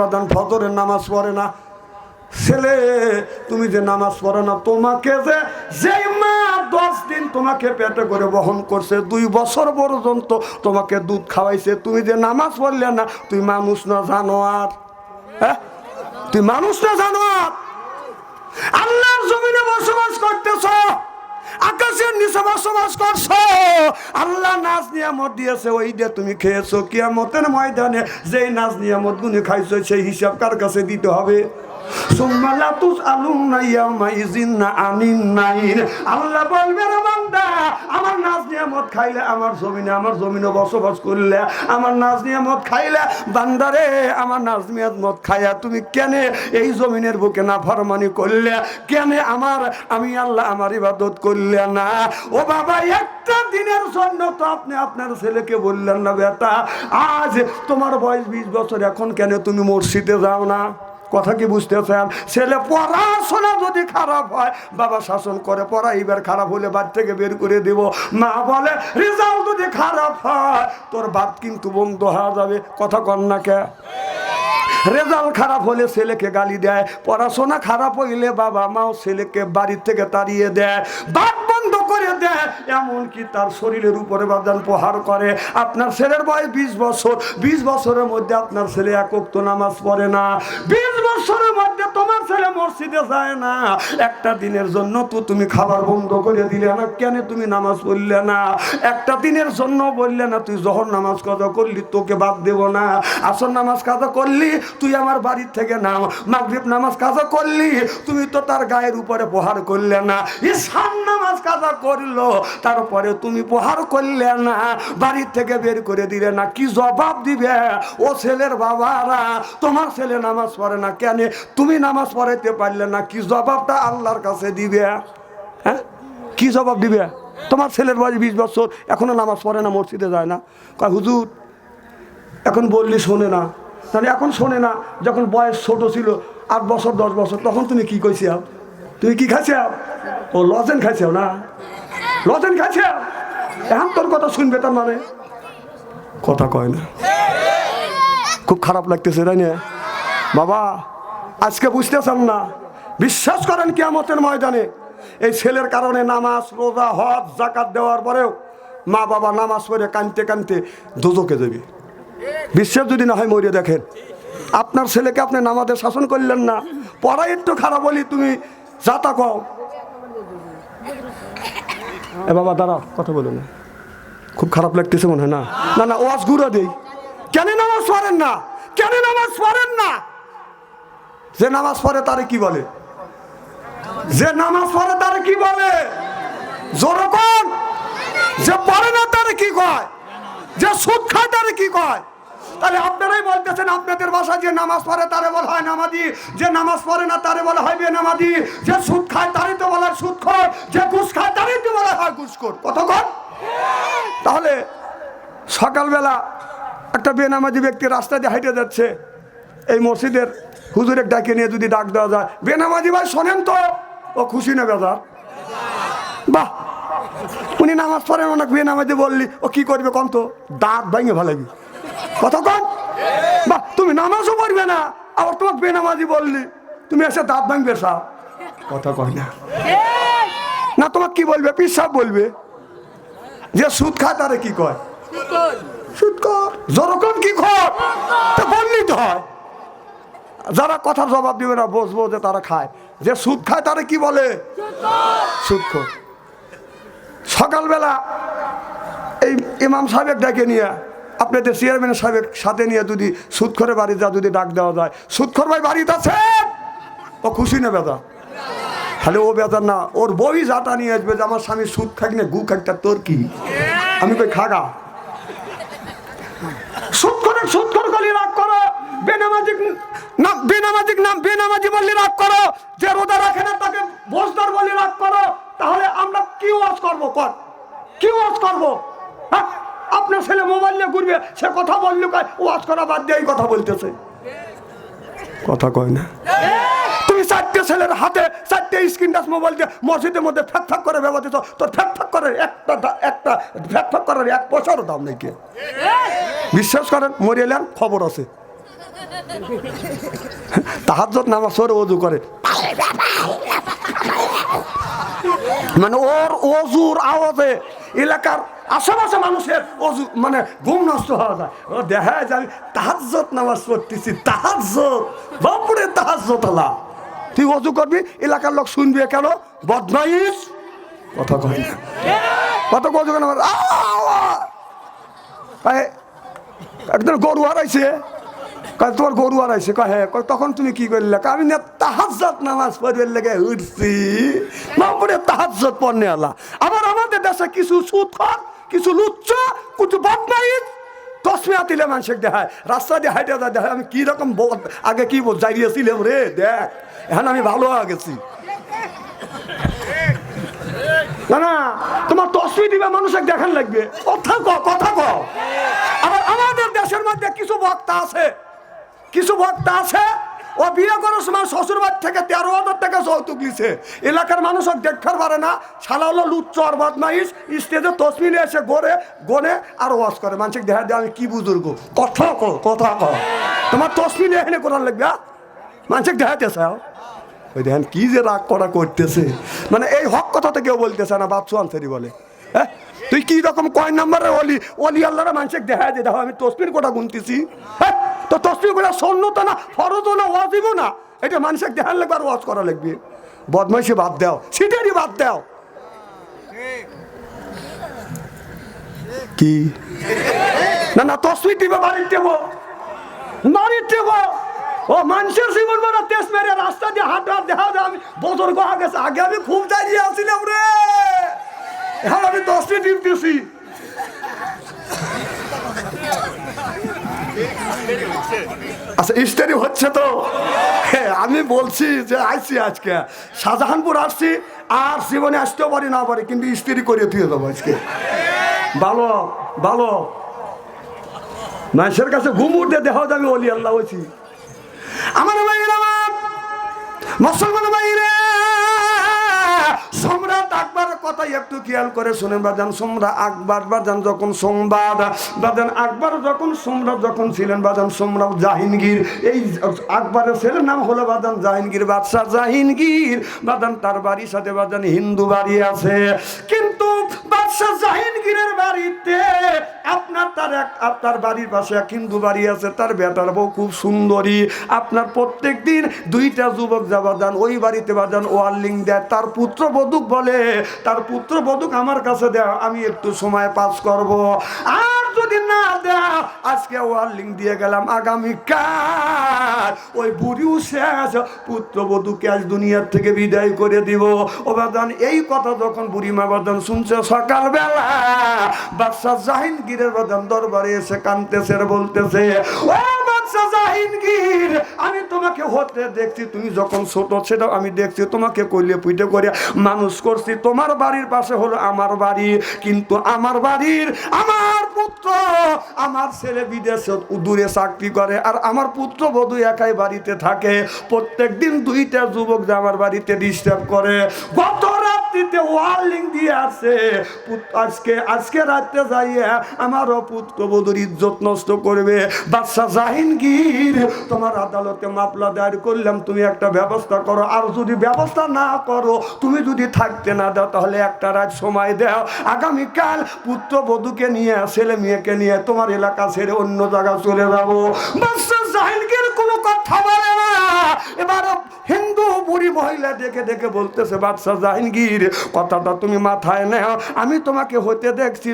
বাদান ফজরের নামাজ পড়ে না। ছেলে, তুমি যে নামাজ পড়ো না, তোমাকে যে যেই মা দশ দিন তোমাকে পেটে করে বহন করছে, দুই বছর পর্যন্ত তোমাকে দুধ খাওয়াইছে, তুমি যে নামাজ পড়লে না, তুই মানুষ না জানো আর হ্যাঁ? তুই মানুষ না জানো আর আল্লাহর জমিনে বসবাস করতেছ। আকাশের নিচে বসবাস করছ। আল্লাহ নাচ নিয়ামত দিয়েছে, ওই দিয়ে তুমি খেয়েছো কিয়ামতের ময়দানে। যেই নাচ নিয়ামত গুনি খাইছো, সেই হিসাব কার কাছে দিতে হবে? তুমি কেন এই জমিনের বুকে না ফরমানি করলে? কেন আমার, আমি আল্লাহ আমার ইবাদত করলে না? ও বাবা, একটা দিনের জন্য তো আপনি আপনার ছেলেকে বললেন না, বেটা। আজ তোমার বয়স বিশ বছর, এখন কেন তুমি মসজিদে যাও না? কথা কি বুঝতেছেন ছেলে পড়াশোনা যদি খারাপ হয়, বাবা শাসন করে পড়া এবার খারাপ হলে বাদ থেকে বের করে দেব। মা বলে, রেজাল্ট যদি খারাপ হয়, তোর বাদ কিন্তু বন্ধ হয়ে যাবে। কথা কন না কে? রেজাল্ট খারাপ হলে ছেলেকে গালি দেয়, পড়াশোনা খারাপ হইলে বাবা মাও ছেলেকে বাড়ির থেকে তাড়িয়ে দেয়। বন্ধ করে দেয়, এমনকি তার শরীরের উপরে বাদান প্রহার করে। আপনার ছেলের বয়স বিশ বছর। বিশ বছরের মধ্যে আপনার ছেলে একক তো নামাজ পড়ে না। বিশ বছরের মধ্যে তোমার ছেলে মসজিদে যায় না। একটা দিনের জন্য তো তুমি খাবার বন্ধ করে দিলে না, কেন তুমি নামাজ পড়লে না? একটা দিনের জন্য বললে না, তুই জহর নামাজ কাজা করলি, তোকে বাদ দেব না। আসর নামাজ কাজা করলি, তুই আমার বাড়ির থেকে নাম। মাগরিব নামাজ কাজা করলি, তুমি তো তার গায়ের উপরে প্রহার করলে না। ঈশান নামাজ কাজা করল তারপরে তুমি প্রহার করলে না বাড়ির থেকে বের করে দিলে না, কি জবাব দিবে? ও ছেলের বাবারা, তোমার ছেলে নামাজ পড়ে না কেন? তুমি নামাজ পড়াইতে পারলে না, কি জবাবটা আল্লাহর কাছে দিবে? হ্যাঁ? কি জবাব দিবে? তোমার ছেলের বয়স বিশ বছর, এখনও নামাজ পড়ে না, মসজিদে যায় না। কয়, হুজুর, এখন বললি শোনে না। তাহলে এখন শোনে না, যখন বয়স ছোট ছিল, আট বছর, দশ বছর, তখন তুমি কি কইছিয়াও তুমি কি খাইছে? ও লজেন খাইছিও না? লজেন খাইছে? এখন তোর কথা শুনবে তার মানে। কথা কয় না। খুব খারাপ লাগতেছে, তাই না? বাবা, আজকে বুঝতেছেন না? বিশ্বাস করেন কিয়ামতের ময়দানে এই ছেলের কারণে নামাজ, রোজা, হজ জাকাত দেওয়ার পরেও মা বাবা নামাজ পড়ে কানতে কানতে দুজকে দেবে। বিশ্বাস যদি না হয় মরিয়ে দেখেন। আপনার ছেলেকে আপনি নামাজের শাসন করলেন না। পড়াই একটু খারাপ বলি তুমি যাতা কও। এ বাবা দাঁড়াও কথা বলো না। খুব খারাপ লাগতেছে মনে হয় না? না না ওয়াজ গুঁড়ো দেই। কেন নামাজ পড়েন না? কেন নামাজ পড়েন না? যে নামাজ পড়ে তারে কি বলে? যে নামাজ পড়ে তারে কি বলে? জোরকম যে পড়ে না তারে কি কয়? যে সুদ খায় তারে কি কয়? তাহলে আপনারাই বলতেছেন, আপনাদের বাসায় যে নামাজ পড়ে তারে বলা হয় নামাজি, যে নামাজ পড়ে না তারে বলা হয় বেনামাজি, যে সুদ খায় তারই তো বলা হয় সুদখোর, যে ঘুষ খায় তারই তো বলা হয় ঘুষখোর। কতক্ষণ? তাহলে সকালবেলা একটা বেনামাজি ব্যক্তি রাস্তা দিয়ে হাইটে যাচ্ছে, এই মসজিদের হুজুরের ডাকে নিয়ে যদি ডাক দেওয়া যায়, বেনামাজি ভাই, শোনেন তো, ও খুশি না বেজার? বাহ! উনি নামাজ পড়েন, অনেক বেনামাজি বললি, ও কি করবে কম তো? দাঁত ভাঙে ভালো কন। বাহ, তুমি নামাজও পড়বে না, আবার তোমাকে বেনামাজি বললি। তুমি এসে দাঁত ভাঙবে সব। কথা কয় না। না, তোমাকে কি বলবে? পিসাব বলবে। যে সুদ খায়, তারে কি কয়? সুদ কর। কি খর তা তো হয়। যারা কথার জবাব দিবে না বসবো যে তারা খায়। যে সুদ খায়, তারা কি বলে? সুদ সকালবেলা এই ইমাম সাহেব ডেকে নিয়ে আপনাদের চেয়ারম্যান সাহেবের সাথে নিয়ে যদি সুদখরে বাড়ি যা যদি ডাক দেওয়া যায় সুদখর ভাই বাড়িতে আছে? ও খুশি না বেদা তাহলে ও বেদার না, ওর বই যাটা নিয়ে আসবে যে আমার স্বামী সুদ খাক না, গু খাক, তা তোর কি? আমি কই খাগা? গলি রাগ করো। বেনামাজিক নাম বেনামাজিক নাম বেনামাজি রাগ করো। যে রোজা রাখে না, তাকে বোঝদার বলে রাগ করো। তাহলে আমরা কি ওয়াজ করব, কর? কি ওয়াজ করব? হ্যাঁ? আপনার ছেলে মোবাইল নিয়ে ঘুরবে, সে কথা বললে কয় ওয়াজ করা বাদ দিয়ে কথা বলতেছে। কথা কয় না। তুমি চারটে ছেলের হাতে চারটে স্ক্রিন টাচ মোবাইল দিয়ে মসজিদের মধ্যে ফ্যাক ফ্যাক করে ব্যবহার দিত তোর ফ্যাক ফ্যাক করে একটা একটা ফ্যাক ফ্যাক করার এক পয়সারও দাম নেই কে? বিশ্বাস করেন মরে এলেন খবর আছে। তাহাজ্জত নামাজ পড়ে অজু করে। মানে ওর অজুর আওয়াজে এলাকার আশেপাশে মানুষের অজু মানে ঘুম নষ্ট হওয়া যায়। দেখা যায় আমি তাহাজ্জত নামাজ পড়তেছি তাহাজ্জত বাপুরে তাহাজ্জত আলা তুই অজু করবি, এলাকার লোক শুনবি কেন? বদমাইশ। কথা কয় না। কত অজু কেন একজন গরু হারাইছে। কয়, তোমার গরু হারাইছে? কয় হ্যাঁ। কয়, তখন তুমি কি করলে? আমি না তাহাজ্জত নামাজ পড়বে লেগে উঠছি। বাপুরে তাহাজ্জত পড়নে আলা আবার আমাদের দেশে কিছু সুৎখর কিছু লুচ্চ, কিছু বদমাইশ। তসমিয়া দিলে মানুষের দেখায় রাস্তা দিয়ে হাইটে দেখায় আমি কি রকম আগে কি বল যাইয়েছিলাম রে? দেখ, এখন আমি ভালো হয়ে গেছি। তোমার তসমি দিবে মানুষের দেখান লাগবে। কথা ক কথা ক আবার আমাদের দেশের মধ্যে কিছু বক্তা আছে। কিছু বক্তা আছে ও বিয়ে করার সময় শ্বশুর বাড়ি থেকে তেরো হাজার টাকা যৌতুক লিছে এলাকার মানুষ ওকে দেখতে পারে না। শালা হলো লুচ্চর বদমাইশ। স্টেজে তসমি নিয়ে এসে গড়ে, গনে আর ওয়াশ করে। মানুষকে দেখা দিয়ে আমি কি বুজুর্গ? কথা কো কথা কো তোমার তসমি নিয়ে এনে করার লাগবে মানুষকে দেখাতে চাও ওই দেখেন কি যে রাগ করা করতেছে। মানে এই হক কথাতে কেউ বলতেছে না, বাপসু আনসারি বলে। হ্যাঁ? তুই কি রকম কয় নাম্বারে অলি অলি আল্লাহরা মানুষকে দেখা যে দেখো আমি তসবির কোটা গুনতেছি। হ্যাঁ তো তসবির কোটা সন্ন্যত না ফরজ না ওয়াজিব না। এটা মানুষকে দেখার লাগবে আর ওয়াজ করা লাগবে। বদমাইশি বাদ দাও, সিটারি বাদ দাও। কি? না না, তসবির দিবে বাড়ির দেবো বাড়ির দেবো ও, মানুষের জীবন মানে তেজ মেরে রাস্তা দিয়ে হাত দেখা যায় আমি বছর গা গেছে আগে আমি খুব দাঁড়িয়ে আসছিলাম রে। এখন আমি দশটি টিপ দিছি আচ্ছা ইস্টারি হচ্ছে তো? হ্যাঁ, আমি বলছি যে আইছি আজকে। শাহজাহানপুর আসছি আর জীবনে আসতেও পারি না পারি কিন্তু ইস্ত্রি করে দিয়ে দেবো আজকে। ভালো ভালো। মানুষের কাছে ঘুম উঠতে দেখা যায় আমি অলি আল্লাহ হয়েছি। আমার ভাইয়ের আমার মুসলমান ভাইরে সম্রাট আকবরের কথা একটু খেয়াল করে শুনে বাজান, সম্রাট আকবর বাজান যখন সংবাদ, বাজান আকবর যখন সম্রাট যখন ছিলেন, বাজান সম্রাট জাহিনগীর এই আকবরের ছেলের নাম হলো বাজান জাহিনগীর বাদশাহ জাহিনগীর বাজান তার বাড়ির সাথে বাজান হিন্দু বাড়ি আছে। কিন্তু বাদশাহ জাহিনগীরের বাড়িতে। আপনার তার এক আপনার বাড়ির পাশে এক হিন্দু বাড়ি আছে, তার বেটার বউ খুব সুন্দরী। আপনার প্রত্যেক দিন দুইটা যুবক যাবা যান ওই বাড়িতে বাজান ওয়ার্লিং দেয়। তার পুত্র বধূক বলে, তার পুত্র বধূক আমার কাছে দেয়, আমি একটু সময় পাস করব। আর যদি না দেয় আজকে ওয়ার্লিং দিয়ে গেলাম আগামীকাল। ওই বুড়িও শেষ পুত্র বধূকে আজ দুনিয়ার থেকে বিদায় করে দিব। ও বাদান, এই কথা যখন বুড়িমা বাদান শুনছে সকালবেলা বাদশাহ জাহিনগীরের বাদান দরবারে এসে কানতেছে বলতেছে, ও বাদশাহ জাহিনগীর আমি তোমাকে হতে দেখছি, তুমি যখন ছোট ছিল আমি দেখছি তোমাকে কইলে পুইটে করে মানুষ করছি। তোমার বাড়ির পাশে হলো আমার বাড়ি, কিন্তু আমার বাড়ির, আমার পুত্র। আমার ছেলে বিদেশে দূরে চাকরি করে আর আমার পুত্র বধূ একাই বাড়িতে থাকে। প্রত্যেক দিন দুইটা যুবক আমার বাড়িতে ডিস্টার্ব করে। গত রাত্রিতে ওয়ার্লিং দিয়ে আছে আজকে আজকে রাত্রে যাইয়ে আমারও পুত্র বধূর ইজ্জত নষ্ট করবে। বাদশাহ জাহিনগীর, তোমার আদালতে মামলা দায়ের করলাম, তুমি একটা ব্যবস্থা করো। আর যদি ব্যবস্থা না করো, তুমি যদি থাকতে না দাও, তাহলে একটা রাত সময় দাও। আগামীকাল পুত্র বধূকে নিয়ে, ছেলে মেয়েকে নিয়ে তোমার এলাকা ছেড়ে অন্য জায়গা চলে যাব। বাদশাহ জাহিনগীর কোনো কথা বলে এবার হিন্দু বুড়ি মহিলা দেখে দেখে বলতেছে, বাদশাহ জাহিনগীর কথাটা তুমি মাথায় নেও। আমি তোমাকে হতে দেখছি